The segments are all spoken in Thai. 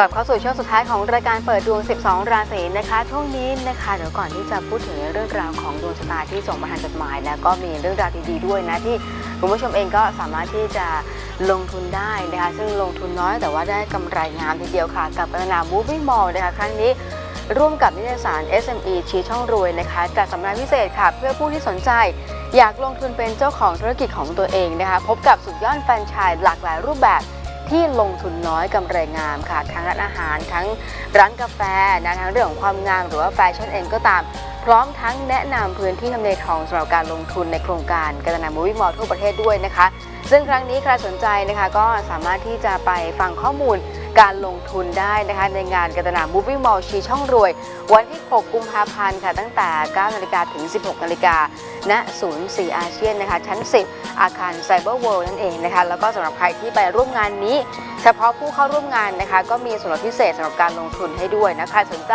กลับเข้าสู่ช่วงสุดท้ายของรายการเปิดดวง 12 ราศีนะคะ ช่วงนี้นะคะเดี๋ยวก่อนที่จะพูดถึงเรื่องราวของดวงชะตาที่ส่งมาทางจดหมายนะก็มีเรื่องราวดีๆด้วยนะที่คุณผู้ชมเองก็สามารถที่จะลงทุนได้นะคะซึ่งลงทุนน้อยแต่ว่าได้กำไรงามทีเดียวค่ะ กับพัฒนา Moving Mall นะคะครั้งนี้ร่วมกับนิตยสาร SME ชี้ช่องรวยนะคะจัดสัมมนาพิเศษค่ะ เพื่อผู้ที่สนใจ อยากลงทุนเป็นเจ้าของธุรกิจของตัวเองนะคะพบกับสุดยอดแฟรนไชส์หลากหลายรูปแบบ ที่ลงทุนน้อยกำไรงามค่ะ ทั้งร้านอาหารทั้งร้านกาแฟนะทั้งเรื่องของความงามหรือว่าแฟชั่นเองก็ตาม ร้อมทั้งแนะนำพื้นที่ทำเลทองสำหรับการลงทุนในโครงการการนามูวี่มอลทั่วประเทศด้วยนะคะ ซึ่งครั้งนี้ใครสนใจนะคะก็สามารถที่จะไปฟังข้อมูลการลงทุนได้นะคะในงานกัตนามูฟี่มอลชีช่องรวย วันที่ 6 กุมภาพันธ์ค่ะตั้งแต่9นาฬิกาถึง 16นาฬิกาณศูนย์สีอาเซียนนะคะชั้น 10 อาคารไซเบอร์เวิลด์นั่นเองนะคะแล้วก็สำหรับใครที่ไปร่วมงานนี้ เฉพาะผู้เข้าร่วมงานนะคะก็มีส่วนลดพิเศษสำหรับการลงทุนให้ด้วยนะคะสนใจ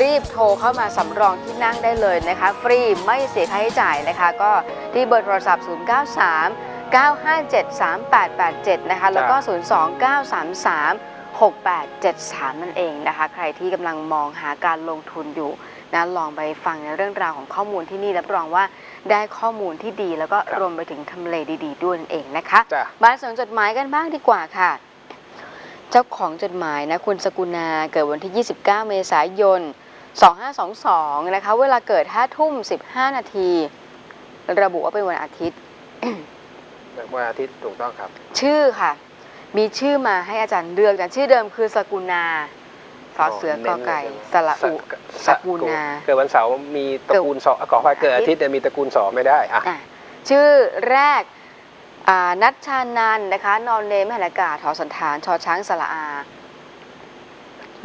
รีบโทรเข้ามาสำรองที่นั่งได้เลยนะคะ ฟรีไม่เสียค่าใช้จ่ายนะคะ ก็ที่เบอร์โทรศัพท์ 093 957 3887 นะคะ แล้วก็ 02933 6873 นั่นเองนะคะ ใครที่กำลังมองหาการลงทุนอยู่นะลองไปฟังในเรื่องราวของข้อมูลที่นี่รับรองว่าได้ข้อมูลที่ดีแล้วก็ครับรวมไปถึงทำเลดี ๆ ด้วยนั่นเองนะคะ จ้ะ มาส่งจดหมายกันบ้างดีกว่าค่ะ เจ้าของจดหมายนะคุณสกุณาเกิดวันที่ 29 เมษายน 2522 นะคะ เวลาเกิด 5 ทุ่ม 15 นาที ระบุว่าเป็นวันอาทิตย์วันอาทิตย์ถูกต้องครับ ชื่อค่ะ มีชื่อมาให้อาจารย์เลือกนะชื่อเดิมคือสกุณาสอเสือกอไก่สระอุสกุณาเกิดวันเสาร์มีตระกูลสอขออภัยเกิดอาทิตย์แต่ยมีตระกูลสอไม่ได้อะอะชื่อแรกอ่า นัชชานันนะคะ นอนเนมหันอากาศทอสันฐานชอช้างสระอา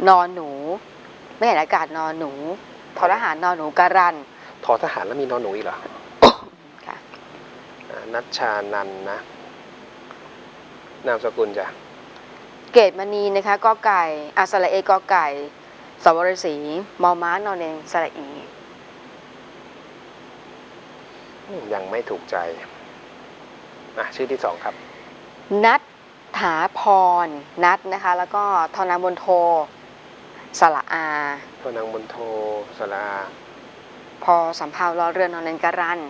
นอนหนู ไม่เห็นอากาศนอนหนูทอทหารนอนหนูการันทอทหารแล้วมีนอนหนูอีกเหรอค่ะอ่านัชชานันนะ นามสกุลจ้ะ เกตมณีนะคะกอไก่อาสระเอกอไก่สวรศรีมอม้านอนเนงสระอีอืมยังไม่ถูกใจ อะชื่อที่สองครับ นัทถาพร นัทนะคะ แล้วก็ทอนาบนโทสระอาพนางบนโทสลาพอสำเภารอเรือนนอนเนงการัน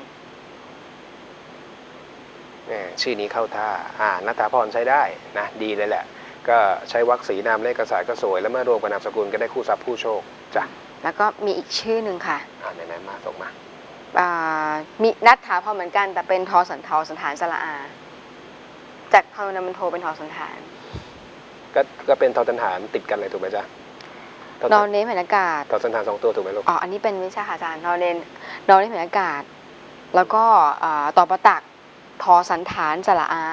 แหมชื่อนี้เข้าท่า อ่านัทธาพรใช้ได้นะ ดีเลยแหละ ก็ใช้วรรคสีนามเลขกระสายก็สวย แล้วเมื่อรวมกับนามสกุลก็ได้คู่ทรัพย์ผู้โชคจ้ะแล้วก็มีอีกชื่อหนึ่งค่ะ อ่าไหนๆมาส่งมาอ่า มีนัทถาพรเหมือนกันแต่เป็นทอสันทอสันฐานสระอา จากทอนามันโทเป็นทอสันฐาน ก็ก็เป็นทอตันหารติดกันเลยถูกไหมจ๊ะทอนอนเนมเห็นอากาศทอตันหารสองตัวถูกไหมลูกอ๋ออันนี้เป็นวิชาค่ะอาจารย์นอนเนนนอนเนมเห็นอากาศ แล้วก็อ่าต่อประตักทอสันฐานสระอา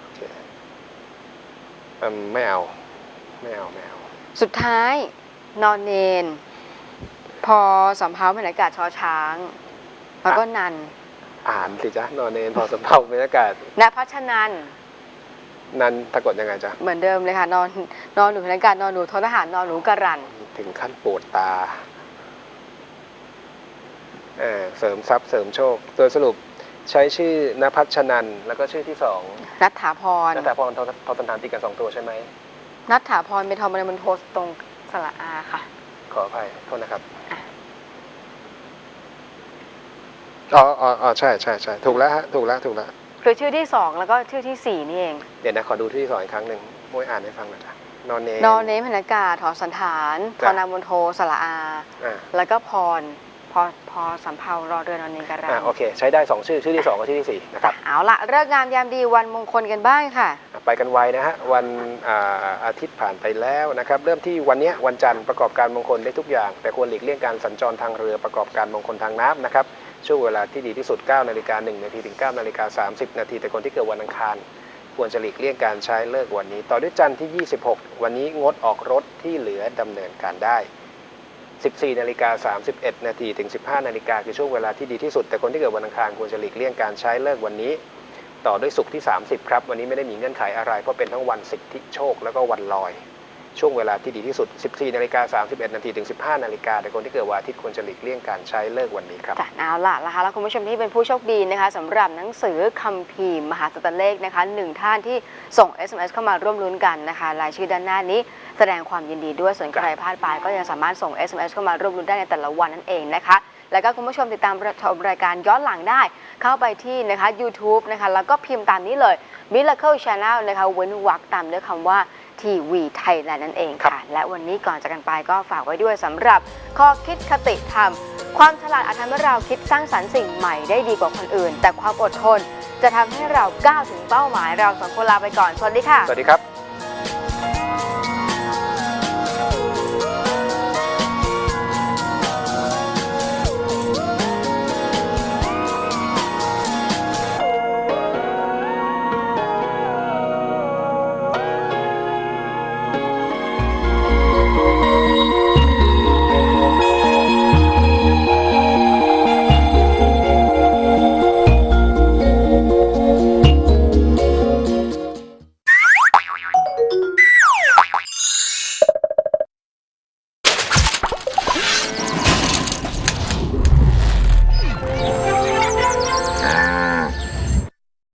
โอเคอืมไม่เอา ไม่เอา ไม่เอา สุดท้ายนอนเนน พอสำเภาเห็นอากาศชอช้าง แล้วก็นัน อ่านสิจ๊ะนอนเนนพอสำเภาบรรยากาศ ณพัชนัน นันตะกดยังไงจ๊ะ เหมือนเดิมเลยค่ะ นอนนอนหนูเห็นอากาศนอนหนูทอทหารนอนหนูกรัน ถึงขั้นปวดตาเออเสริมทรัพย์เสริมโชค โดยสรุปใช้ชื่อนภัชนัน แล้วก็ชื่อที่สองนัทถาพรนัทธาพรทอทอตันหารติดกันสองตัวใช่ไหม นัทถาพรเป็นทอมันมันโทสตรงสระอาค่ะ ขออภัยโทษนะครับอะอ๋ออ๋ออ๋อใช่ใช่ใช่ถูกแล้วฮะถูกแล้วถูกแล้วคือชื่อที่สองแล้วก็ชื่อที่สี่นี่เอง เดี๋ยวนะขอดูที่สองอีกครั้งหนึ่งมวยอ่านให้ฟังหน่อยจ้ะนอนเนนนอนเนมพนากาศทอสันฐานทจ้ะอนามุนโทสระอาอ่าแล้วก็พร พอพอสำเภารอเรือนนอนเนงการัอ่านโอเค ใช้ได้สองชื่อ ชื่อที่สองกับชื่อที่สี่นะครับ เอาละเลิกงามยามดีวันมงคลกันบ้างค่ะ ไปกันไวนะฮะ วันอ่าอาทิตย์ผ่านไปแล้วนะครับ เริ่มที่วันเนี้ยวันจันทร์ประกอบการมงคลได้ทุกอย่าง แต่ควรหลีกเลี่ยงการสัญจรทางเรือประกอบการมงคลทางน้ำนะครับ ช่วงเวลาที่ดีที่สุด 9 นาฬิกา 1 นาทีถึง 9 นาฬิกา 30 นาที แต่คนที่เกิดวันอังคาร ควรจะหลีกเลี่ยงการใช้เลิกวันนี้ ต่อด้วยจันทร์ที่ 26 วันนี้งดออกรถที่เหลือดำเนินการได้ 14นาฬิกา31นาทีถึง 15นาฬิกาคือช่วงเวลาที่ดีที่สุด แต่คนที่เกิดวันอังคารควรจะหลีกเลี่ยงการใช้เลิกวันนี้ ต่อด้วยศุกร์ที่ 30 ครับ วันนี้ไม่ได้มีเงื่อนไขอะไร เพราะเป็นทั้งวันสิทธิโชคแล้วก็วันลอย ช่วงเวลาที่ดีที่สุด 14 นาฬิกา 31 นาทีถึง 15 นาฬิกาแต่คนที่เกิดวันอาทิตย์ควรจะหลีกเลี่ยงการใช้เลิกวันนี้ครับเอาล่ะนะคะแล้วคุณผู้ชมที่เป็นผู้โชคดีนะคะสำหรับหนังสือคัมภีร์มหาสตเลขนะคะหนึ่งท่านที่ส่ง SMS เข้ามาร่วมลุ้นกันนะคะรายชื่อด้านหน้านี้แสดงความยินดีด้วยส่วนใครพลาดไปก็ยังสามารถส่ง SMS เข้ามาร่วมลุ้นได้ในแต่ละวันนั่นเองนะคะแล้วก็คุณผู้ชมติดตามชมรายการย้อนหลังได้ เข้าไปที่นะคะ YouTube นะคะแล้วก็พิมพ์ตามนี้เลย Miracle Channel นะคะเว้นวรรคตามด้วยคำว่า ทีวีไทยแลนด์นั่นเองค่ะ และวันนี้ก่อนจากกันไปก็ฝากไว้ด้วยสำหรับข้อคิดคติธรรม ความฉลาดอาจทำให้เราคิดสร้างสรรค์สิ่งใหม่ได้ดีกว่าคนอื่น แต่ความอดทนจะทำให้เราก้าวถึงเป้าหมายเราสองคนลาไปก่อนสวัสดีค่ะ สวัสดีครับ